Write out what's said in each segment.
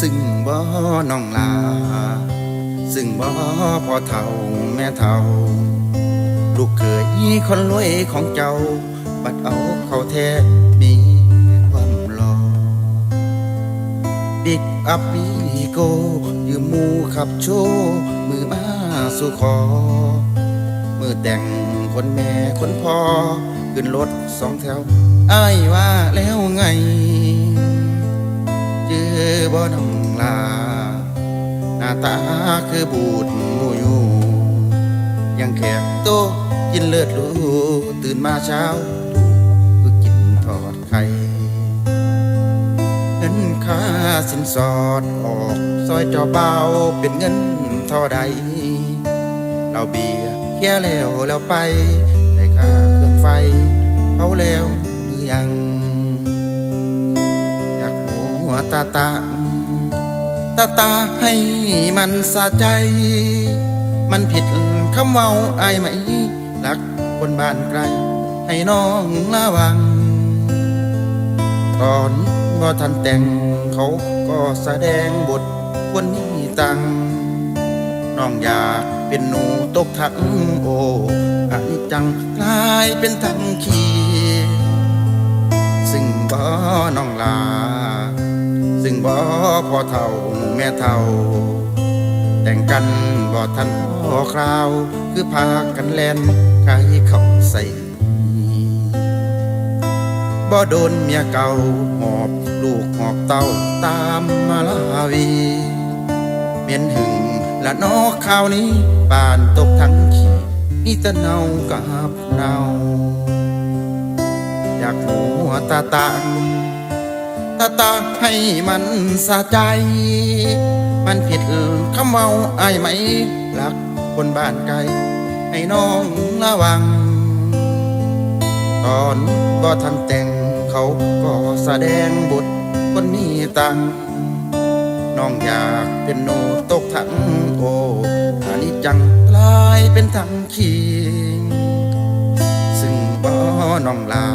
ซึ่งบ่น้องลา ซึ่งบ่พอเท่าแม่เท่า ลูกเขยคนรวยของเจ้า บัดเอาเขาแท้มีความหลอบิ๊กอัพวีโกยืมมูขับโชว์มือมาสู่คอมือแต่งคนแม่คนพ่อขึ้นรถสองแถว อ้ายว่าแล้วไง บ่น้องลา หน้าตาคือบูดมูอยู่ยังแขกโตกินเลือดรู้ตื่นมาเช้าคือกินทอดไข่เงินค่าสินสอดออกซอยจอเบาเป็นเงินเท่าใดเราเบียร์เคียแล้วแล้วไปได้ค่าเครื่องไฟเขาแล้วหรือยัง ตาตาตาตาให้มันสะใจ มันผิดคำเว้าอายไหมรักคนบ้านไกล ให้น้องระวังก่อนบ่ทันแต่งเขาก็แสดงบทคนนี้ตัง น้องอยากเป็นหนูตกถังโออันจังกลายเป็นทังขี ซึ่งบ่น้องลา ซึ่งบ่พอเท่าแม่เท่า แต่งกันบ่ทันพอคราว คือพากันแล่นใครเขาใส่บ่โดนเมียเก่าหอบลูกหอบเต้าตามมาลาวีเมียนหึงและนอกข่าวนี้ป่านตกทั้งขี้มีแต่เนากับเนา อยากหัวตาตาง ตาตาให้มันสะใจ มันผิดคำเมาไอ้ายไหมรักคนบ้านไกล ให้น้องระวัง ตอนบ่ทันแต่งเขาก็แสดงบทคนมีตัง น้องอยากเป็นโนตกถังโออันนี้จังกลายเป็นถังขีงซึ่งบ่น้องลา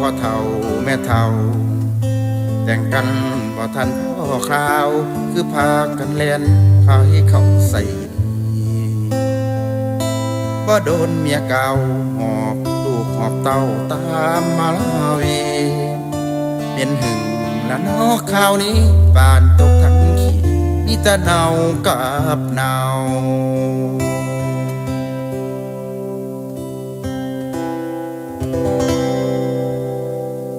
พ่อเท่าแม่เท่า แต่งกันบ่ทันพ่อคราว คือพากันเล่นขายเขาใส่บ่โดนเมียเก่าหอบลูกหอบเต้าตามมาลาวีเป็นหึงและนอกข่าวนี้บานตกทั้งขีมีแต่เนากับเนา